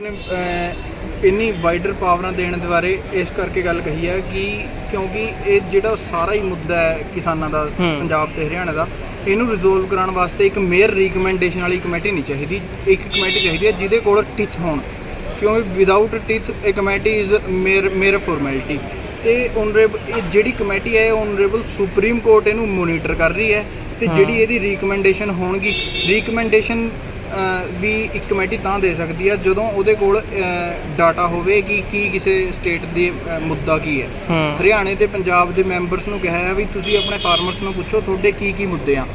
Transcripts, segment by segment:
ਇੰਨੀ ਵਾਈਡਰ ਪਾਵਰਾਂ ਦੇਣ ਦੇ ਬਾਰੇ ਇਸ ਕਰਕੇ ਗੱਲ ਕਹੀ ਹੈ ਕਿ ਕਿਉਂਕਿ ਇਹ ਜਿਹੜਾ ਸਾਰਾ ਹੀ ਮੁੱਦਾ ਹੈ ਕਿਸਾਨਾਂ ਦਾ ਪੰਜਾਬ ਤੇ ਹਰਿਆਣਾ ਦਾ ਇਹਨੂੰ ਰਿਜ਼ੋਲਵ ਕਰਾਉਣ ਵਾਸਤੇ ਇੱਕ ਮੇਅਰ ਰੀਕਮੈਂਡੇਸ਼ਨ ਵਾਲੀ ਕਮੇਟੀ ਨਹੀਂ ਚਾਹੀਦੀ ਇੱਕ ਕਮੇਟੀ ਚਾਹੀਦੀ ਹੈ ਜਿਹਦੇ ਕੋਲ ਟਿਚ ਹੋਣ। ਕਿਉਂਕਿ ਵਿਦਆਊਟ ਟਿਚ ਇਹ committee is mere mere formality ਤੇ ਓਨਰੇਬਲ ਇਹ ਜਿਹੜੀ ਕਮੇਟੀ ਹੈ ਓਨਰੇਬਲ ਸੁਪਰੀਮ ਕੋਰਟ ਇਹਨੂੰ ਮੋਨੀਟਰ ਕਰ ਰਹੀ ਹੈ ਤੇ ਜਿਹੜੀ ਇਹਦੀ ਰੀਕਮੈਂਡੇਸ਼ਨ ਹੋਣਗੀ ਰੀਕਮੈਂਡੇਸ਼ਨ ਵੀ ਇੱਕ ਕਮੇਟੀ ਤਾਂ ਦੇ ਸਕਦੀ ਹੈ ਜਦੋਂ ਉਹਦੇ ਕੋਲ ਡਾਟਾ ਹੋਵੇ ਕਿ ਕੀ ਕਿਸੇ ਸਟੇਟ ਦੇ ਮੁੱਦਾ ਕੀ ਹੈ। ਹਰਿਆਣੇ ਤੇ ਪੰਜਾਬ ਦੇ ਮੈਂਬਰਸ ਨੂੰ ਕਿਹਾ ਹੈ ਵੀ ਤੁਸੀਂ ਆਪਣੇ ਫਾਰਮਰਸ ਨੂੰ ਪੁੱਛੋ ਤੁਹਾਡੇ ਕੀ ਕੀ ਮੁੱਦੇ ਆ।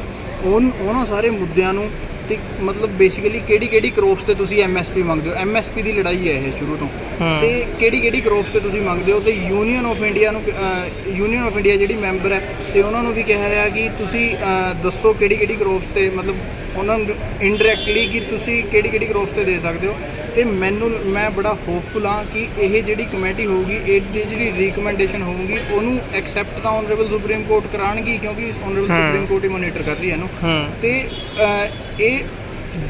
ਉਨ ਉਹਨਾਂ ਸਾਰੇ ਮੁੱਦਿਆਂ ਨੂੰ ਤੇ ਮਤਲਬ ਬੇਸਿਕਲੀ ਕਿਹੜੀ ਕਿਹੜੀ ਕ੍ਰੋਪਸ ਤੇ ਤੁਸੀਂ ਐਮਐਸਪੀ ਮੰਗਦੇ ਹੋ? ਐਮਐਸਪੀ ਦੀ ਲੜਾਈ ਹੈ ਇਹ ਸ਼ੁਰੂ ਤੋਂ। ਤੇ ਕਿਹੜੀ ਕਿਹੜੀ ਕ੍ਰੋਪਸ ਤੇ ਤੁਸੀਂ ਮੰਗਦੇ ਹੋ? ਤੇ ਯੂਨੀਅਨ ਆਫ ਇੰਡੀਆ ਨੂੰ ਯੂਨੀਅਨ ਆਫ ਇੰਡੀਆ ਜਿਹੜੀ ਮੈਂਬਰ ਹੈ ਤੇ ਉਹਨਾਂ ਨੂੰ ਵੀ ਕਿਹਾ ਹੈ ਕਿ ਤੁਸੀਂ ਦੱਸੋ ਕਿਹੜੀ ਕਿਹੜੀ ਕ੍ਰੋਪਸ ਤੇ ਮਤਲਬ ਉਹਨਾਂ ਨੂੰ ਇਨਡਾਇਰੈਕਟਲੀ ਕਿ ਤੁਸੀਂ ਕਿਹੜੀ ਕਿਹੜੀ ਕ੍ਰੋਪਸ ਤੇ ਦੇ ਸਕਦੇ ਹੋ। ਤੇ ਮੈਨੂੰ ਮੈਂ ਬੜਾ ਹੋਪਫੁਲ ਹਾਂ ਕਿ ਇਹ ਜਿਹੜੀ ਕਮੇਟੀ ਹੋਊਗੀ ਇਹਦੀ ਜਿਹੜੀ ਰੀਕਮੈਂਡੇਸ਼ਨ ਹੋਊਗੀ ਉਹਨੂੰ ਐਕਸੈਪਟ ਤਾਂ ਆਨਰੇਬਲ ਸੁਪਰੀਮ ਕੋਰਟ ਕਰਾਣਗੀ ਕਿਉਂਕਿ ਆਨਰੇਬਲ। ਸੁਪਰੀਮ ਕੋਰਟ ਹੀ ਮੋਨੀਟਰ ਕਰ ਰਹੀ ਹੈ ਇਹਨੂੰ। ਹੂੰ। ਤੇ ਇਹ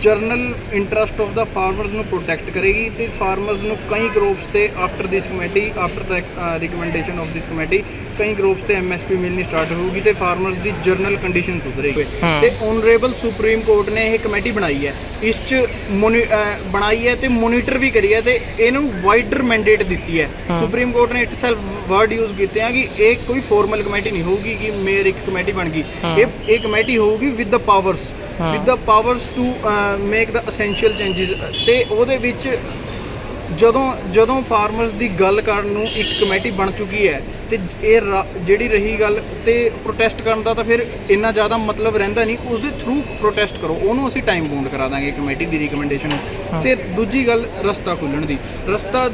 general interest of the farmers ਨੂੰ ਪ੍ਰੋਟੈਕਟ ਕਰੇਗੀ ਤੇ ਫਾਰਮਰਸ ਨੂੰ ਕਈ ਗਰੁੱਪਸ ਤੇ after this committee after the recommendation of this committee ਕਈ ਗਰੁੱਪਸ ਤੇ ਐਮਐਸਪੀ ਮਿਲਣੀ ਸਟਾਰਟ ਹੋਊਗੀ ਤੇ ਫਾਰਮਰਸ ਦੀ ਜਰਨਲ ਕੰਡੀਸ਼ਨ ਸੁਧਰੇਗੀ। ਤੇ ਓਨਰੇਬਲ ਸੁਪਰੀਮ ਕੋਰਟ ਨੇ ਇਹ ਕਮੇਟੀ ਬਣਾਈ ਹੈ ਇਸ ਚ ਬਣਾਈ ਹੈ ਤੇ ਮੋਨੀਟਰ ਵੀ ਕਰੀ ਹੈ ਤੇ ਇਹਨੂੰ ਵਾਈਡਰ ਮੈਂਡੇਟ ਦਿੱਤੀ ਹੈ। ਸੁਪਰੀਮ ਕੋਰਟ ਨੇ ਇਟਸੈਲਫ ਵਰਡ ਯੂਜ਼ ਕੀਤੇ ਆ ਕਿ ਇਹ ਕੋਈ ਫਾਰਮਲ ਕਮੇਟੀ ਨਹੀਂ ਹੋਊਗੀ ਕਿ ਮੇਅਰ ਇੱਕ ਕਮੇਟੀ ਬਣ ਗਈ। ਇਹ ਇਹ ਕਮੇਟੀ ਹੋਊਗੀ with the powers. With the powers to make the essential changes ਤੇ ਉਹਦੇ ਵਿੱਚ ਜਦੋਂ ਜਦੋਂ ਫਾਰਮਰਸ ਦੀ ਗੱਲ ਕਰਨ ਨੂੰ ਇੱਕ ਕਮੇਟੀ ਬਣ ਚੁੱਕੀ ਹੈ ਤੇ ਇਹ ਜਿਹੜੀ ਰਹੀ ਗੱਲ ਤੇ ਪ੍ਰੋਟੈਸਟ ਕਰਨ ਦਾ ਤਾਂ ਫਿਰ ਇੰਨਾ ਜ਼ਿਆਦਾ ਮਤਲਬ ਰਹਿੰਦਾ ਨਹੀਂ ਉਸ ਦੇ ਥਰੂ ਪ੍ਰੋਟੈਸਟ ਕਰੋ। ਉਹਨੂੰ ਅਸੀਂ ਟਾਈਮ ਬਾਉਂਡ ਕਰਾ ਦਾਂਗੇ ਕਮੇਟੀ ਦੀ ਰਿਕਮੈਂਡੇਸ਼ਨ ਤੇ ਦੂਜੀ ਗੱਲ ਰਸਤਾ ਖੁੱਲਣ ਦੀ। ਰਸਤਾ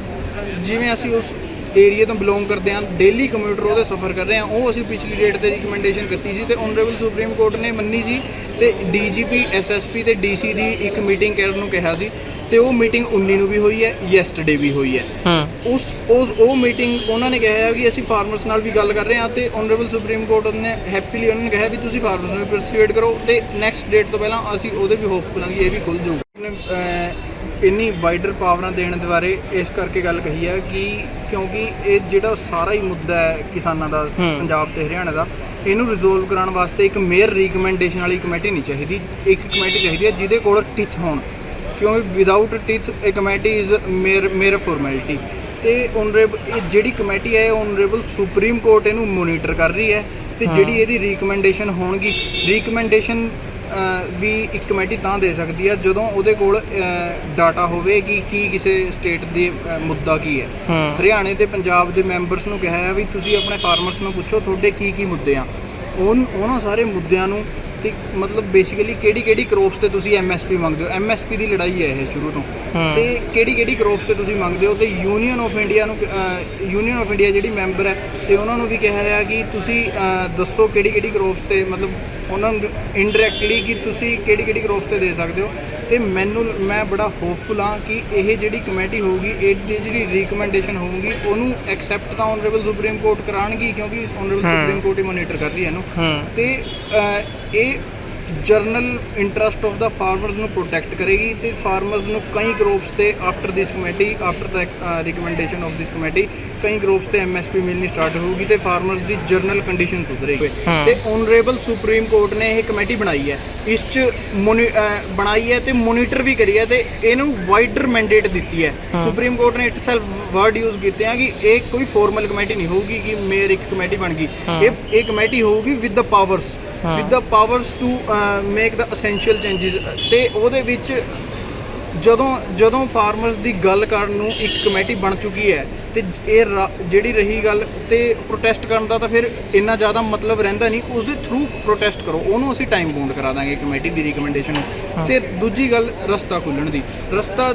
ਜਿਵੇਂ ਅਸੀਂ ਉਸ ਏਰੀਆ ਤੋਂ ਬਿਲੋਂਗ ਕਰਦੇ ਹਾਂ ਡੇਲੀ ਕਮਿਊਟਰ ਉਹਦੇ ਸਫਰ ਕਰ ਰਹੇ ਹਾਂ ਉਹ ਅਸੀਂ ਪਿਛਲੀ ਡੇਟ ਤੇ ਰਿਕਮੈਂਡੇਸ਼ਨ ਕੀਤੀ ਸੀ ਤੇ ਓਨਰੇਬਲ ਸੁਪਰੀਮ ਕੋਰਟ ਨੇ ਮੰਨੀ ਸੀ ਤੇ ਡੀਜੀਪੀ ਐਸਐਸਪੀ ਤੇ ਡੀਸੀ ਦੀ ਇੱਕ ਮੀਟਿੰਗ ਕਰਨ ਨੂੰ ਕਿਹਾ ਸੀ ਤੇ ਉਹ ਮੀਟਿੰਗ 19 ਨੂੰ ਵੀ ਹੋਈ ਹੈ ਯੈਸਟਰਡੇ ਵੀ ਹੋਈ ਹੈ। ਹੂੰ। ਉਸ ਉਸ ਉਹ ਮੀਟਿੰਗ ਉਹਨਾਂ ਨੇ ਕਿਹਾ ਹੈ ਕਿ ਅਸੀਂ ਫਾਰਮਰਸ ਨਾਲ ਵੀ ਗੱਲ ਕਰ ਰਹੇ ਹਾਂ ਤੇ ਓਨਰੇਬਲ ਸੁਪਰੀਮ ਕੋਰਟ ਨੇ ਹੈਪੀਲੀ ਉਹਨਾਂ ਨੇ ਕਿਹਾ ਵੀ ਤੁਸੀਂ ਫਾਰਮਰਸ ਨੂੰ ਪਰਸੂਏਟ ਕਰੋ ਤੇ ਨੈਕਸਟ ਡੇਟ ਤੋਂ ਪਹਿਲਾਂ ਅਸੀਂ ਉਹਦੇ ਵੀ ਹੋਪਫੁਲ ਹਾਂ ਕਿ ਇਹ ਵੀ ਖੁੱਲ ਜਾਊਗਾ ਇੰਨੀ ਵਾਈਡਰ ਪਾਵਰਾਂ ਦੇਣ ਦੇ ਬਾਰੇ ਇਸ ਕਰਕੇ ਗੱਲ ਕਹੀ ਹੈ ਕਿ ਕਿਉਂਕਿ ਇਹ ਜਿਹੜਾ ਸਾਰਾ ਹੀ ਮੁੱਦਾ ਹੈ ਕਿਸਾਨਾਂ ਦਾ। ਪੰਜਾਬ ਤੇ ਹਰਿਆਣਾ ਦਾ ਇਹਨੂੰ ਰਿਜ਼ੋਲਵ ਕਰਾਉਣ ਵਾਸਤੇ ਇੱਕ ਮੇਅਰ ਰੀਕਮੈਂਡੇਸ਼ਨ ਵਾਲੀ ਕਮੇਟੀ ਨਹੀਂ ਚਾਹੀਦੀ ਇੱਕ ਕਮੇਟੀ ਚਾਹੀਦੀ ਹੈ ਜਿਹਦੇ ਕੋਲ ਟਿਚ ਹੋਣ। ਕਿਉਂਕਿ ਵਿਦਆਊਟ ਟਿਚ ਇਹ committee is mere mere formality ਤੇ ਓਨਰੇਬਲ ਇਹ ਜਿਹੜੀ ਕਮੇਟੀ ਹੈ ਓਨਰੇਬਲ ਸੁਪਰੀਮ ਕੋਰਟ ਇਹਨੂੰ ਮੋਨੀਟਰ ਕਰ ਰਹੀ ਹੈ। ਤੇ। ਜਿਹੜੀ ਇਹਦੀ ਰੀਕਮੈਂਡੇਸ਼ਨ ਹੋਣਗੀ ਰੀਕਮੈਂਡੇਸ਼ਨ ਵੀ ਇੱਕ ਕਮੇਟੀ ਤਾਂ ਦੇ ਸਕਦੀ ਹੈ ਜਦੋਂ ਉਹਦੇ ਕੋਲ ਡਾਟਾ ਹੋਵੇ ਕਿ ਕੀ ਕਿਸੇ ਸਟੇਟ ਦੇ ਮੁੱਦਾ ਕੀ ਹੈ। ਹਰਿਆਣੇ ਤੇ ਪੰਜਾਬ ਦੇ ਮੈਂਬਰਸ ਨੂੰ ਕਿਹਾ ਹੈ ਵੀ ਤੁਸੀਂ ਆਪਣੇ ਫਾਰਮਰਸ ਨੂੰ ਪੁੱਛੋ ਤੁਹਾਡੇ ਕੀ ਕੀ ਮੁੱਦੇ ਆ। ਉਹਨਾਂ ਸਾਰੇ ਮੁੱਦਿਆਂ ਨੂੰ ਤੇ ਮਤਲਬ ਬੇਸਿਕਲੀ ਕਿਹੜੀ ਕਿਹੜੀ ਕ੍ਰੋਪਸ ਤੇ ਤੁਸੀਂ ਐਮਐਸਪੀ ਮੰਗਦੇ ਹੋ? ਐਮਐਸਪੀ ਦੀ ਲੜਾਈ ਹੈ ਇਹ ਸ਼ੁਰੂ ਤੋਂ। ਤੇ ਕਿਹੜੀ ਕਿਹੜੀ ਕ੍ਰੋਪਸ ਤੇ ਤੁਸੀਂ ਮੰਗਦੇ ਹੋ? ਤੇ ਯੂਨੀਅਨ ਆਫ ਇੰਡੀਆ ਨੂੰ ਯੂਨੀਅਨ ਆਫ ਇੰਡੀਆ ਜਿਹੜੀ ਮੈਂਬਰ ਹੈ ਤੇ ਉਹਨਾਂ ਨੂੰ ਵੀ ਕਿਹਾ ਹੈ ਕਿ ਤੁਸੀਂ ਦੱਸੋ ਕਿਹੜੀ ਕਿਹੜੀ ਕ੍ਰੋਪਸ ਤੇ ਮਤਲਬ ਉਹਨਾਂ ਨੂੰ ਇਨਡਾਇਰੈਕਟਲੀ ਕਿ ਤੁਸੀਂ ਕਿਹੜੀ ਕਿਹੜੀ ਕ੍ਰੋਪਸ ਤੇ ਦੇ ਸਕਦੇ ਹੋ। ਤੇ ਮੈਨੂੰ ਮੈਂ ਬੜਾ ਹੋਪਫੁਲ ਹਾਂ ਕਿ ਇਹ ਜਿਹੜੀ ਕਮੇਟੀ ਹੋਊਗੀ ਇਹਦੀ ਜਿਹੜੀ ਰੀਕਮੈਂਡੇਸ਼ਨ ਹੋਊਗੀ ਉਹਨੂੰ ਐਕਸੈਪਟ ਤਾਂ ਆਨਰੇਬਲ ਸੁਪਰੀਮ ਕੋਰਟ ਕਰਾਣਗੀ ਕਿਉਂਕਿ ਆਨਰੇਬਲ। ਸੁਪਰੀਮ ਕੋਰਟ ਹੀ ਮੋਨੀਟਰ ਕਰ ਰਹੀ ਹੈ ਇਹਨੂੰ। ਹੂੰ। ਤੇ ਇਹ general interest of the farmers ਨੂੰ ਪ੍ਰੋਟੈਕਟ ਕਰੇਗੀ ਤੇ ਫਾਰਮਰਸ ਨੂੰ ਕਈ ਗਰੁੱਪਸ ਤੇ after this committee after the recommendation of this committee ਕਈ ਗਰੁੱਪਸ ਤੇ ਐਮਐਸਪੀ ਮਿਲਣੀ ਸਟਾਰਟ ਹੋਊਗੀ ਤੇ ਫਾਰਮਰਸ ਦੀ ਜਰਨਲ ਕੰਡੀਸ਼ਨ ਸੁਧਰੇਗੀ। ਤੇ ਓਨਰੇਬਲ ਸੁਪਰੀਮ ਕੋਰਟ ਨੇ ਇਹ ਕਮੇਟੀ ਬਣਾਈ ਹੈ ਇਸ ਚ ਬਣਾਈ ਹੈ ਤੇ ਮੋਨੀਟਰ ਵੀ ਕਰੀ ਹੈ ਤੇ ਇਹਨੂੰ ਵਾਈਡਰ ਮੈਂਡੇਟ ਦਿੱਤੀ ਹੈ। ਸੁਪਰੀਮ ਕੋਰਟ ਨੇ ਇਟਸੈਲਫ ਵਰਡ ਯੂਜ਼ ਕੀਤੇ ਆ ਕਿ ਇਹ ਕੋਈ ਫਾਰਮਲ ਕਮੇਟੀ ਨਹੀਂ ਹੋਊਗੀ ਕਿ ਮੇਅਰ ਇੱਕ ਕਮੇਟੀ ਬਣ ਗਈ। ਇਹ ਇਹ ਕਮੇਟੀ ਹੋਊਗੀ with the powers. With the powers to make the essential changes ਤੇ ਉਹਦੇ ਵਿੱਚ ਜਦੋਂ ਜਦੋਂ ਫਾਰਮਰਸ ਦੀ ਗੱਲ ਕਰਨ ਨੂੰ ਇੱਕ ਕਮੇਟੀ ਬਣ ਚੁੱਕੀ ਹੈ ਤੇ ਇਹ ਜਿਹੜੀ ਰਹੀ ਗੱਲ ਤੇ ਪ੍ਰੋਟੈਸਟ ਕਰਨ ਦਾ ਤਾਂ ਫਿਰ ਇੰਨਾ ਜ਼ਿਆਦਾ ਮਤਲਬ ਰਹਿੰਦਾ ਨਹੀਂ ਉਸ ਦੇ ਥਰੂ ਪ੍ਰੋਟੈਸਟ ਕਰੋ ਉਹਨੂੰ ਅਸੀਂ ਟਾਈਮ ਬਾਉਂਡ ਕਰਾ ਦਾਂਗੇ ਕਮੇਟੀ ਦੀ ਰਿਕਮੈਂਡੇਸ਼ਨ। ਤੇ ਦੂਜੀ ਗੱਲ ਰਸਤਾ ਖੁੱਲਣ ਦੀ। ਰਸਤਾ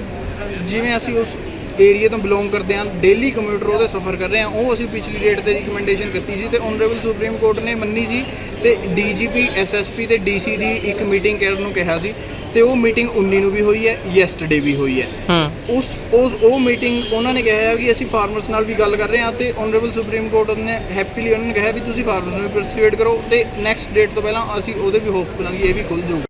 ਜਿਵੇਂ ਅਸੀਂ ਉਸ ਏਰੀਆ ਤੋਂ ਬਿਲੋਂਗ ਕਰਦੇ ਹਾਂ ਡੇਲੀ ਕਮਿਊਟਰ ਉਹਦੇ ਸਫਰ ਕਰ ਰਹੇ ਹਾਂ ਉਹ ਅਸੀਂ ਪਿਛਲੀ ਡੇਟ ਤੇ ਰਿਕਮੈਂਡੇਸ਼ਨ ਕੀਤੀ ਸੀ ਤੇ ਓਨਰੇਬਲ ਸੁਪਰੀਮ ਕੋਰਟ ਨੇ ਮੰਨੀ ਸੀ ਤੇ ਡੀਜੀਪੀ ਐਸਐਸਪੀ ਤੇ ਡੀਸੀ ਦੀ ਇੱਕ ਮੀਟਿੰਗ ਕਰਨ ਨੂੰ ਕਿਹਾ ਸੀ ਤੇ ਉਹ ਮੀਟਿੰਗ 19 ਨੂੰ ਵੀ ਹੋਈ ਹੈ ਯੈਸਟਰਡੇ ਵੀ ਹੋਈ ਹੈ। ਹੂੰ। ਉਸ ਉਸ ਉਹ ਮੀਟਿੰਗ ਉਹਨਾਂ ਨੇ ਕਿਹਾ ਹੈ ਕਿ ਅਸੀਂ ਫਾਰਮਰਸ ਨਾਲ ਵੀ ਗੱਲ ਕਰ ਰਹੇ ਹਾਂ ਤੇ ਓਨਰੇਬਲ ਸੁਪਰੀਮ ਕੋਰਟ ਨੇ ਹੈਪੀਲੀ ਉਹਨਾਂ ਨੇ ਕਿਹਾ ਵੀ ਤੁਸੀਂ ਫਾਰਮਰਸ ਨੂੰ ਪਰਸੂਏਟ ਕਰੋ ਤੇ ਨੈਕਸਟ ਡੇਟ ਤੋਂ ਪਹਿਲਾਂ ਅਸੀਂ ਉਹਦੇ ਵੀ ਹੋਪਫੁਲ ਹਾਂ ਕਿ ਇਹ ਵੀ ਖੁੱਲ ਜਾਊਗਾ।